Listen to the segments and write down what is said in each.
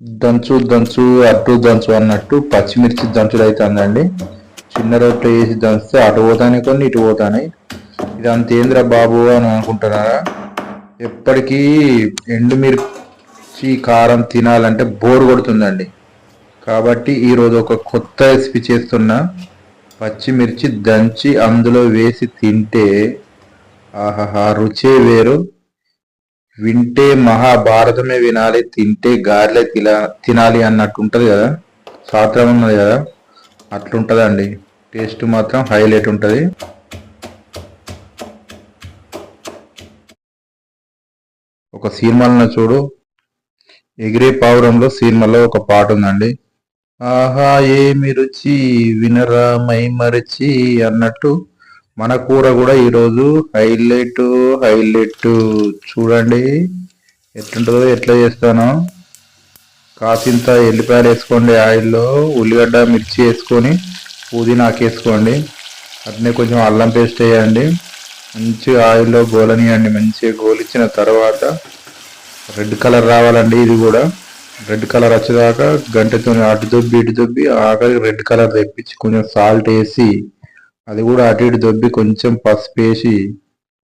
దంచు దంచు అటు దంచు అన్నట్టు పచ్చిమిర్చి దంచుడు అవుతుందండి చిన్న రొట్టె వేసి దంచితే అటు పోతానే కొన్ని ఇటు పోతానే. ఇది అంతేంద్ర బాబు అని అనుకుంటున్నారా? ఎప్పటికీ ఎండుమిర్చి కారం తినాలంటే బోర్ కొడుతుందండి. కాబట్టి ఈరోజు ఒక కొత్త రెసిపీ చేస్తున్నా. పచ్చిమిర్చి దంచి అందులో వేసి తింటే ఆహాహా రుచే వేరు. వింటే మహాభారతమే వినాలి తింటే గారెలే తిలా తినాలి అన్నట్టు ఉంటుంది కదా? సాత్రం ఉన్నది కదా? అట్లుంటుందండి. టేస్ట్ మాత్రం హైలైట్ ఉంటుంది. ఒక సినిమాలను చూడు. ఎగిరే పావురంలో సినిమాలో ఒక పాట ఉందండి. ఆహా ఏమి రుచి వినరా మై మరచి అన్నట్టు. మన కూర కూడా ఈరోజు హైలైట్ హైలైట్. చూడండి ఎట్లుంటుందో ఎట్లా చేస్తానో. కాసింత ఎల్లిపాయలు వేసుకోండి ఆయిల్లో ఉల్లిగడ్డ మిర్చి వేసుకొని పుదీనాకు వేసుకోండి అట్నే కొంచెం అల్లం పేస్ట్ వేయండి. మంచిగా ఆయిల్లో గోలనియండి మంచిగా గోలిచ్చిన తర్వాత రెడ్ కలర్ రావాలండి ఇది కూడా. రెడ్ కలర్ వచ్చేదాకా గంటతో అటు దొబ్బి ఇటు దొబ్బి ఆఖరికి రెడ్ కలర్ తెప్పించి కొంచెం సాల్ట్ వేసి అది కూడా అటు ఇటు దొబ్బి కొంచెం పసుపు వేసి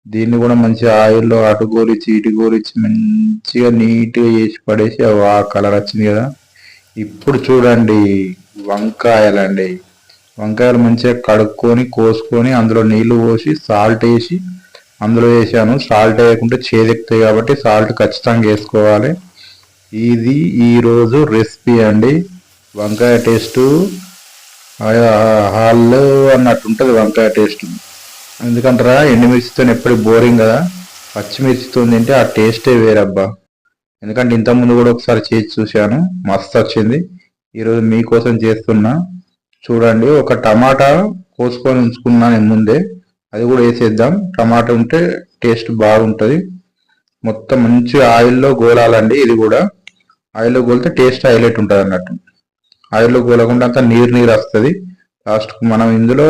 దీన్ని కూడా మంచిగా ఆయిల్లో అటు గోలిచ్చి ఇటు గోలిచ్చి మంచిగా నీట్గా చేసి పడేసి అవి ఆ కలర్ వచ్చింది కదా. ఇప్పుడు చూడండి వంకాయలండి. వంకాయలు మంచిగా కడుక్కొని కోసుకొని అందులో నీళ్ళు పోసి సాల్ట్ వేసి అందులో వేసాను. సాల్ట్ వేయకుంటే చేదెక్కుతాయి కాబట్టి సాల్ట్ ఖచ్చితంగా వేసుకోవాలి. ఇది ఈరోజు రెసిపీ అండి. వంకాయ టేస్టు హాల్లో అన్నట్టు ఉంటుంది వంకాయ టేస్ట్. ఎందుకంటారా ఎండుమిర్చితో ఎప్పుడు బోరింగ్ కదా. పచ్చిమిర్చితో తింటే ఆ టేస్టే వేరబ్బా. ఎందుకంటే ఇంతకుముందు కూడా ఒకసారి చేసి చూశాను మస్తు వచ్చింది. ఈరోజు మీకోసం చేస్తున్నా. చూడండి ఒక టమాటా కోసుకొని ఉంచుకున్నాను ముందే. అది కూడా వేసేద్దాం. టమాటా ఉంటే టేస్ట్ బాగుంటుంది. మొత్తం మంచి ఆయిల్లో గోలాలండి ఇది కూడా. ఆయిల్లో గోలితే టేస్ట్ హైలైట్ ఉంటుంది అన్నట్టు ఆయిల్లో గోలకుండా అంతా నీరు నీరు వస్తుంది. లాస్ట్కు మనం ఇందులో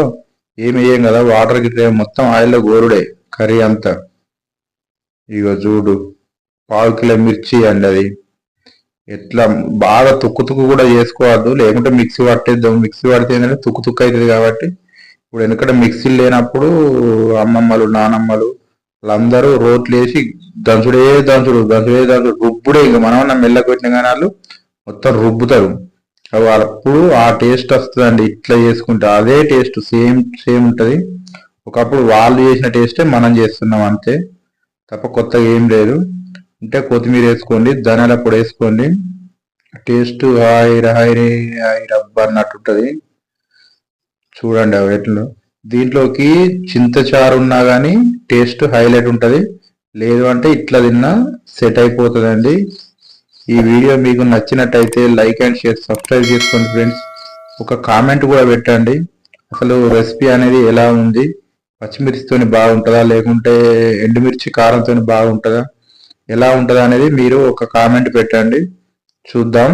ఏమి వేయం కదా వాటర్ గిట్ల మొత్తం ఆయిల్లో గోరుడే కర్రీ అంతా. ఇగో చూడు పావు కిలో మిర్చి అండి అది ఎట్లా బాగా తుక్కు తుక్కు కూడా చేసుకోవద్దు. లేకుంటే మిక్సీ పట్టేద్దాం. మిక్సీ పడితే ఏంటంటే తుక్కు తుక్కు అవుతుంది కాబట్టి. ఇప్పుడు ఎందుకంటే మిక్సీలు లేనప్పుడు అమ్మమ్మలు నానమ్మలు వాళ్ళందరూ రోట్లు వేసి దంచుడే దంచుడు దంచుడే దంచుడు. రుబ్బుడే ఇంకా. మనం మెల్లకు పెట్టిన కానీ వాళ్ళు మొత్తం రుబ్బుతారు. అప్పుడు ఆ టేస్ట్ వస్తుందండి. ఇట్లా చేసుకుంటే అదే టేస్ట్ సేమ్ సేమ్ ఉంటుంది. ఒకప్పుడు వాళ్ళు చేసిన టేస్టే మనం చేస్తున్నాం అంతే. తప్ప కొత్తగా ఏం లేదు. అంటే కొత్తిమీర వేసుకోండి ధనియాల పొడి వేసుకోండి. టేస్ట్ హాయ్ హాయ్ రే హాయ్ రబ్బ అన్నట్టు ఉంటుంది. చూడండి అవి ఎట్లా దీంట్లోకి చింతచారు ఉన్నా కానీ టేస్ట్ హైలైట్ ఉంటుంది. లేదు అంటే ఇట్లా తిన్నా సెట్ అయిపోతుందండి. ఈ వీడియో మీకు నచ్చినట్టయితే లైక్ అండ్ షేర్ సబ్స్క్రైబ్ చేసుకోండి ఫ్రెండ్స్. ఒక కామెంట్ కూడా పెట్టండి. అసలు రెసిపీ అనేది ఎలా ఉంది? పచ్చిమిర్చితోని బాగుంటుందా? లేకుంటే ఎండుమిర్చి కారంతో బాగుంటుందా? ఎలా ఉంటుందా అనేది మీరు ఒక కామెంట్ పెట్టండి. చూద్దాం.